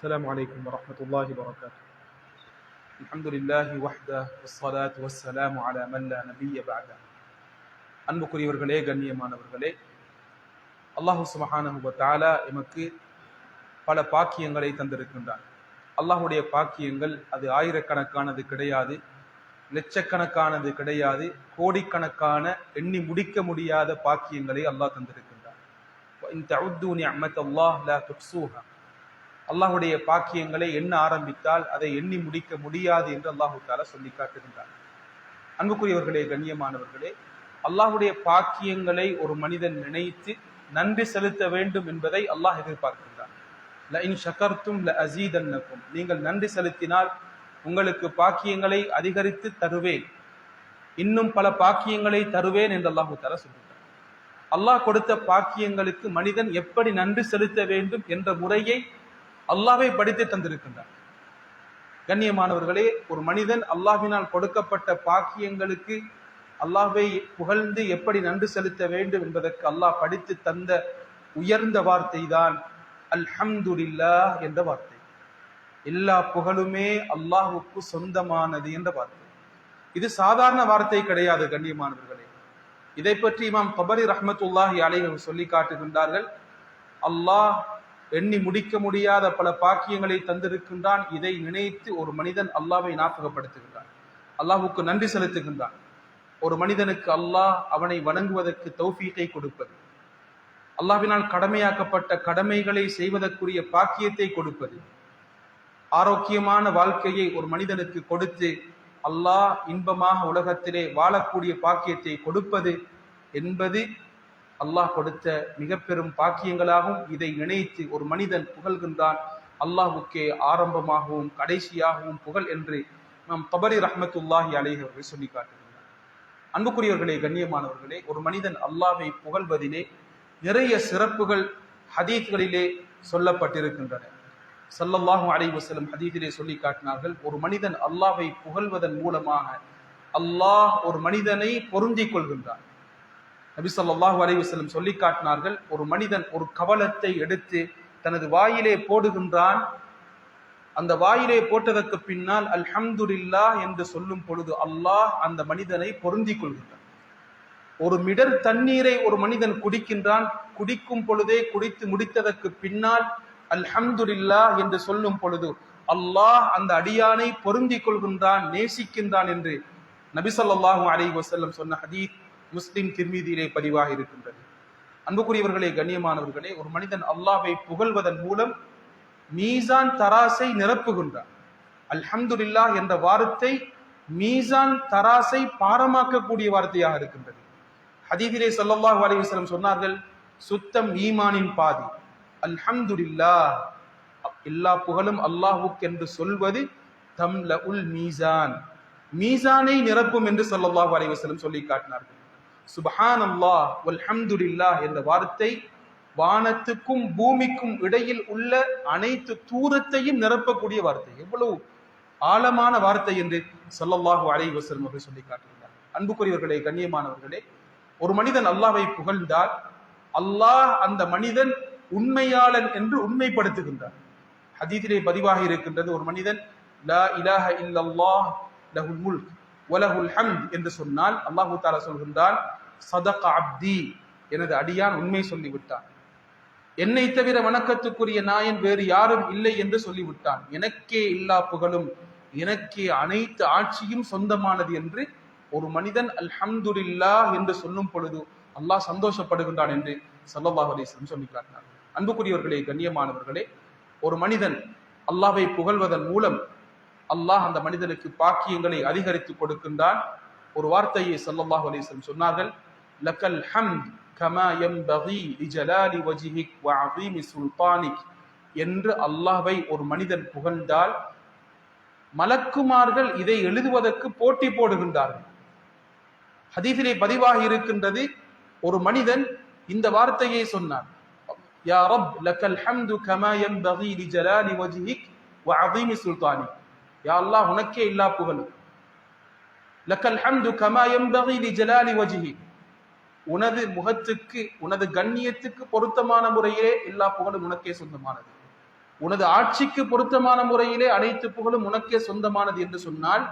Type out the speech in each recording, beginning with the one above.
السلام عليكم ورحمة الله وبركاته الحمد لله وحده والصلاة والسلام على من لا نبي بعده அன்புக்குரியவர்களே கண்ணியமானவர்களே அல்லாஹு சுபஹானஹு வ தஆலா எமக்கு பல பாக்கியங்களை தந்திருக்கின்றான் அல்லாஹ்வுடைய பாக்கியங்கள் அது ஆயிரக்கணக்கானது கிடையாது லட்சக்கணக்கானது கிடையாது கோடிக்கணக்கான எண்ணி முடிக்க முடியாத பாக்கியங்களை அல்லாஹ் தந்திருக்கின்றான் அல்லாஹுடைய பாக்கியங்களை எண்ண ஆரம்பித்தால் அதை எண்ணி முடிக்க முடியாது என்று அல்லாஹு தாலா சொல்லி காட்டுகின்றார் அன்புக்குரியவர்களே கண்ணியமானவர்களே அல்லாஹுடைய பாக்கியங்களை ஒரு மனிதன் நினைத்து நன்றி செலுத்த வேண்டும் என்பதை அல்லாஹ் எதிர்பார்க்கின்றான். ல இன் ல அசீதன்னக்கும் நீங்கள் நன்றி செலுத்தினால் உங்களுக்கு பாக்கியங்களை அதிகரித்து தருவேன். இன்னும் பல பாக்கியங்களை தருவேன் என்று அல்லாஹு தாலா சொல்கிறார் அல்லாஹ் கொடுத்த பாக்கியங்களுக்கு மனிதன் எப்படி நன்றி செலுத்த வேண்டும் என்ற முறையை அல்லாஹ்வை படித்து தந்திருக்கின்றார். கண்ணியமானவர்களே ஒரு மனிதன் அல்லாஹினால் கொடுக்கப்பட்ட பாக்கியங்களுக்கு அல்லாஹை புகழ்ந்து எப்படி நன்றி செலுத்த வேண்டும் என்பதற்கு அல்லாஹ் படித்து தந்த உயர்ந்த வார்த்தை தான் அல்ஹம்துலில்லாஹ் என்ற வார்த்தை. எல்லா புகழுமே அல்லாஹுக்கு சொந்தமானது என்ற வார்த்தை. இது சாதாரண வார்த்தை கிடையாது கண்ணியமானவர்களே. இதை பற்றி இமாம் தபரி ரஹமத்துல்லாஹி அலைகள் சொல்லி காட்டுகின்றார்கள் அல்லாஹ் எண்ணி முடிக்க முடியாத பல பாக்கியங்களை தந்திருக்கின்றான். இதை நினைத்து ஒரு மனிதன் அல்லாவை ஞாபகப்படுத்துகின்றான் அல்லாஹுக்கு நன்றி செலுத்துகின்றான். ஒரு மனிதனுக்கு அல்லாஹ் அவனை வணங்குவதற்கு தௌஃபீகை கொடுப்பது அல்லாவினால் கடமையாக்கப்பட்ட கடமைகளை செய்வதற்குரிய பாக்கியத்தை கொடுப்பது ஆரோக்கியமான வாழ்க்கையை ஒரு மனிதனுக்கு கொடுத்து அல்லாஹ் இன்பமாக உலகத்திலே வாழக்கூடிய பாக்கியத்தை கொடுப்பது என்பது அல்லாஹ் கொடுத்த மிக பெரும் பாக்கியங்களாகவும் இதை நினைத்து ஒரு மனிதன் புகழ்கின்றான். அல்லாஹ்வுக்கே ஆரம்பமாகவும் கடைசியாகவும் புகழ் என்று நாம் தபரி ரஹமத்துல்லாஹி அலைஹி அவர்கள் சொல்லி காட்டுகின்றார். அன்புக்குரியவர்களே கண்ணியமானவர்களே ஒரு மனிதன் அல்லாஹை புகழ்வதிலே நிறைய சிறப்புகள் ஹதீத்களிலே சொல்லப்பட்டிருக்கின்றன. சல்லல்லாஹு அலைஹி வஸல்லம் ஹதீதிலே சொல்லி காட்டினார்கள் ஒரு மனிதன் அல்லாஹை புகழ்வதன் மூலமாக அல்லாஹ் ஒரு மனிதனை பொருந்திக் கொள்கின்றான். நபி சொல்லாஹு அலைவசல்லம் சொல்லி காட்டினார்கள் ஒரு மனிதன் ஒரு கவலத்தை எடுத்து தனது வாயிலே போடுகின்றான். அந்த வாயிலே போட்டதற்கு பின்னால் அல்ஹம்துல்லா என்று சொல்லும் பொழுது அல்லாஹ் அந்த மனிதனை பொருந்தி கொள்கின்றான். ஒரு மிடர் தண்ணீரை ஒரு மனிதன் குடிக்கின்றான். குடிக்கும் பொழுதே குடித்து முடித்ததற்கு பின்னால் அல்ஹம்துல்லா என்று சொல்லும் பொழுது அல்லாஹ் அந்த அடியானை பொருந்தி கொள்கின்றான் நேசிக்கின்றான் என்று நபி ஸல்லல்லாஹு அலைஹி சொன்ன ஹதீத் முஸ்லிம் திருமீதியிலே பதிவாக இருக்கின்றது. அன்புக்குரியவர்களே கண்ணியமானவர்களே ஒரு மனிதன் அல்லாவை புகழ்வதன் மூலம் மீசான் தராசை நிரப்புகின்றான். அல்ஹம்துல்லா என்ற வார்த்தை மீசான் தராசை பாரமாக்கக்கூடிய வார்த்தையாக இருக்கின்றது. ஹதீதிலே ஸல்லல்லாஹு அலைஹி சொன்னார்கள் சுத்தம் ஈமானின் பாதி. அல்ஹம்துல்லா எல்லா புகழும் அல்லாஹுக் என்று சொல்வது தம்ல உல் மீசான். மீசானை நிரப்பும் என்று ஸல்லல்லாஹு அலைஹி சொல்லி காட்டினார்கள். சுபஹான் அல்லாஹ் வல்ஹம்துலில்லாஹ் என்ற வார்த்தை வானத்துக்கும் பூமிக்கும் இடையில் உள்ள அனைத்து தூரத்தையும் நிரப்பக்கூடிய வார்த்தை. எவ்வளவு ஆழமான வார்த்தை என்று சொல்லல்லாஹு அலை வஸல்லம் அவர்கள் சொல்லி காட்டுகிறார் அன்புக்குரியவர்களே கண்ணியமானவர்களே ஒரு மனிதன் அல்லாஹை புகழ்ந்தால் அல்லாஹ் அந்த மனிதன் உண்மையாளன் என்று உண்மைப்படுத்துகின்றார் ஹதீதிலே பதிவாக இருக்கின்றது ஒரு மனிதன் லா இலாஹ இல்லல்லாஹ் லஹுல் முல்க். வலஹுல் ஹம்த் என்று சொன்னால் அல்லாஹு தாலா சொல்கின்றான் சதக அப்தி எனது அடியான் உண்மை சொல்லிவிட்டான். என்னை தவிர வணக்கத்துக்குரிய நாயன் வேறு யாரும் இல்லை என்று சொல்லிவிட்டான். எனக்கே எல்லா புகழும் எனக்கே அனைத்து ஆட்சியும் சொந்தமானது என்று ஒரு மனிதன் அல்ஹம்துல்லா என்று சொல்லும் பொழுது அல்லாஹ் சந்தோஷப்படுகின்றான் என்று சல்லல்லாஹு அலைஹி அன்புக்குரியவர்களே கண்ணியமானவர்களே ஒரு மனிதன் அல்லாவை புகழ்வதன் மூலம் அல்லாஹ் அந்த மனிதனுக்கு பாக்கியங்களை அதிகரித்து கொடுக்கின்றான். ஒரு வார்த்தையை சல்லல்லாஹு அலிஸ்லம் சொன்னார்கள் லக்கல் ஹம் கமா யம்பகி லிஜலாலி வஜ்ஹிக் வ அஸீமி சுல்தானிக். என்று அல்லாஹ்வை ஒரு மனிதன் புகழ்ந்தால் மலக்குமார்கள் இதை எழுதுவதற்கு போட்டி போடுகின்றார்கள். ஹதீஃபிலே பதிவாக இருக்கின்றது ஒரு மனிதன் இந்த வார்த்தையை சொன்னான் யா ரப் லக்கல் ஹம்து கமா யம்பகி லிஜலாலி வஜ்ஹிக் வ அஸீமி சுல்தானிக். யா அல்லாஹ் உனக்கே இல்லா புகழும் லக்கல் ஹம்து கமா எம்பகி லி ஜலாலி வஜிஹி. உனது முகத்துக்கு உனது கண்ணியத்துக்கு பொருத்தமான முறையிலே எல்லா புகழும் உனக்கே சொந்தமானது. உனது ஆட்சிக்கு பொருத்தமான முறையிலே அனைத்து புகழும் உனக்கே சொந்தமானது என்று சொன்னால்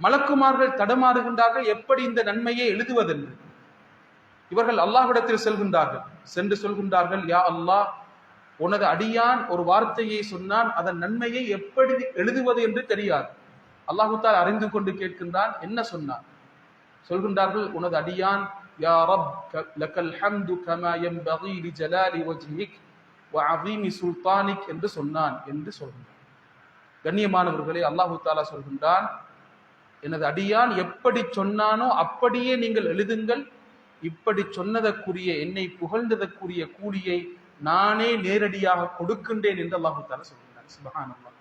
மலக்குமார்கள் தடமாறுகின்றார்கள் எப்படி இந்த நன்மையை எழுதுவதென்று. இவர்கள் அல்லாஹ்விடத்தில் செல்கின்றார்கள். சென்று சொல்கின்றார்கள் யா அல்லாஹ் உனது அடியான் ஒரு வார்த்தையை சொன்னான் அதன் நன்மையை எப்படி எழுதுவது என்று தெரியாது. அல்லாஹுத்தால் அறிந்து கொண்டு கேட்கின்றான் என்ன சொன்னான்? சொல்கின்றார்கள் உனது அடியான் யா ரப் லக்கல் ஹம்து கமா யம்பகி லிஜலாலி வஜ்ஹிக் வ அஸீமி சுல்தானிக் என்று சொன்னான் என்று சொல்கின்றான். கண்ணியமானவர்களே அல்லாஹு தாலா சொல்கின்றான் எனது அடியான் எப்படி சொன்னானோ அப்படியே நீங்கள் எழுதுங்கள். இப்படி சொன்னதற்குரிய என்னை புகழ்ந்ததற்குரிய கூலியை நானே நேரடியாக கொடுக்கின்றேன் என்று அல்லாஹு தாலா சுபஹான் அல்லாஹ்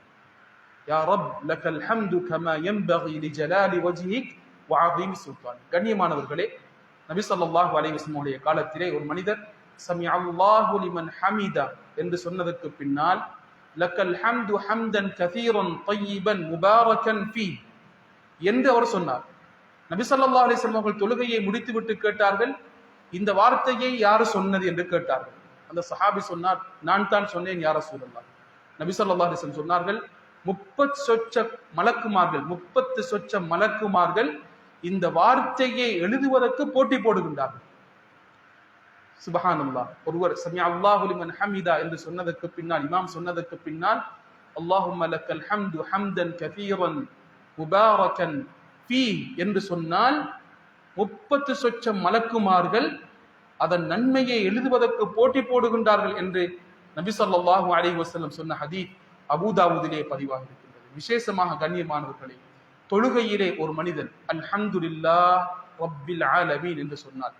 யா ரப் லக்கல் ஹம்து கமா யம்பகி லிஜலாலி வஜ்ஹிக் வ அஸீம் சுல்தான். கண்ணியமானவர்களே நபி ஸல்லல்லாஹு அலைஹி வஸல்லம் காலத்திலே ஒரு மனிதர் சமி அல்லாஹு லிமன் ஹமிதா என்று சொன்னதற்கு பின்னால் லக்கல் ஹம்து ஹம்தன் கதீரன் தய்யிபன் முபாரகன் ஃபீ என்று அவர் சொன்னார். நபி ஸல்லல்லாஹு அலிஸ்லாம் அவர்கள் தொழுகையை முடித்துவிட்டு கேட்டார்கள். இந்த வார்த்தையை யார் சொன்னது என்று கேட்டார்கள். அந்த சஹாபி சொன்னார் நான் தான் சொன்னேன் யார சூழல்லா நபி ஸல்லல்லாஹு சொன்னார்கள் முப்பத் சொச்ச மலக்குமார்கள் முப்பத்து சொச்ச மலக்குமார்கள் இந்த வார்த்தையை எழுதுவதற்கு போட்டி போடுகின்றார்கள். சுபஹானல்லாஹ். ஒருவர் சமி அல்லாஹுலிமன் ஹமிதா என்று சொன்னதற்கு பின்னால் இமாம் சொன்னதற்கு பின்னால் அல்லாஹு மலக்கல் ஹம்து ஹம்தன் கதீரன் முபாரகன் ஃபீ என்று சொன்னால் முப்பத்து சொச்சம் மலக்குமார்கள் அதன் நன்மையை எழுதுவதற்கு போட்டி போடுகின்றார்கள் என்று நபி சொல்லாஹு அலி வசல்லம் சொன்ன ஹதீத் அபுதாவுதிலே பதிவாக இருக்கின்றது. விசேஷமாக கண்ணியமானவர்களே தொழுகையிலே ஒரு மனிதன் அல்ஹம்துலில்லாஹ் ரப்பில் ஆலமீன் என்று சொன்னார்.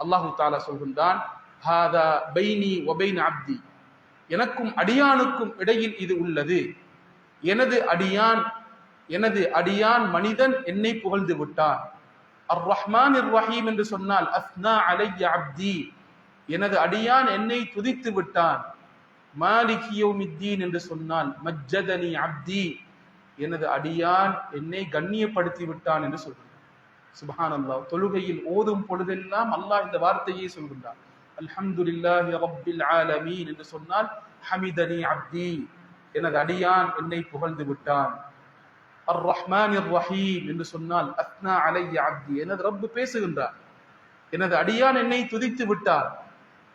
அல்லாஹு தாலா சொல்கின்றான் ஹாதா பைனி ஒபைன் அப்தி. எனக்கும் அடியானுக்கும் இடையில் இது உள்ளது. எனது அடியான் எனது அடியான் மனிதன் என்னை புகழ்ந்து விட்டான். அர் ரஹ்மான் ரஹீம் என்று சொன்னால் அஸ்னா அலைய அப்தி. எனது அடியான் என்னை துதித்து விட்டான். மாலிகியோமித்தீன் என்று சொன்னால் மஜ்ஜதனி அப்தி. எனது அடியான் என்னை கண்ணியப்படுத்தி விட்டான் என்று சொல்கிறான் சுபஹான் அல்லா தொழுகையில் ஓதும் பொழுதெல்லாம் அல்லாஹ் இந்த வார்த்தையை சொல்கின்றான். அல்ஹம்துலில்லாஹி ரப்பில் ஆலமீன் என்று சொன்னால் ஹமிதனி அப்தி. எனது அடியான் என்னை புகழ்ந்து விட்டான். அர் ரஹ்மான் ரஹீம் என்று சொன்னால் அத்னா அலைய அப்தி எனது ரப்பு பேசுகின்றார். எனது அடியான் என்னை துதித்து விட்டார்.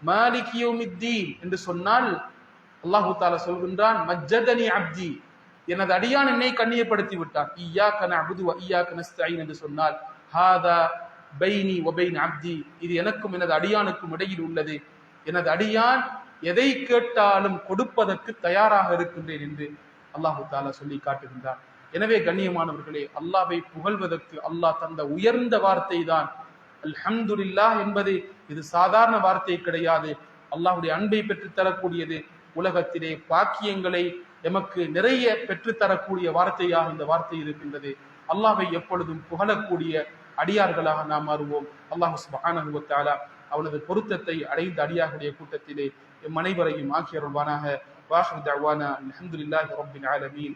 மாலிகியோமித்தீன் என்று சொன்னால் அல்லாஹு தாலா சொல்கின்றான் மஜ்ஜதனி அப்தி எனது அடியான் என்னை கண்ணியப்படுத்தி விட்டான் ஈயா கன அபுது ஈயா கனஸ்தாயின் என்று சொன்னால் ஹாதா பைனி ஒபைன் அப்தி இது எனக்கும் எனது அடியானுக்கும் இடையில் உள்ளது. எனது அடியான் எதை கேட்டாலும் கொடுப்பதற்கு தயாராக இருக்கின்றேன் என்று அல்லாஹு தாலா சொல்லி காட்டுகின்றான். எனவே கண்ணியமானவர்களே அல்லாவை புகழ்வதற்கு அல்லாஹ் தந்த உயர்ந்த வார்த்தை தான் அல்ஹம்துல்லா என்பது இது சாதாரண வார்த்தை கிடையாது. அல்லாஹுடைய அன்பை பெற்றுத்தரக்கூடியது உலகத்திலே பாக்கியங்களை எமக்கு நிறைய பெற்றுத்தரக்கூடிய வார்த்தையாக இந்த வார்த்தை இருக்கின்றது. அல்லாவை எப்பொழுதும் புகழக்கூடிய அடியார்களாக நாம் மாறுவோம். அல்லாஹு சுபஹானஹு அவனது பொருத்தத்தை அடைந்த அடியார்களுடைய கூட்டத்திலே எம் அனைவரையும் ஆக்கியருள்வானாக. வாஹு தஅவானா அல்ஹம்துலில்லாஹி ரப்பில் ஆலமீன்.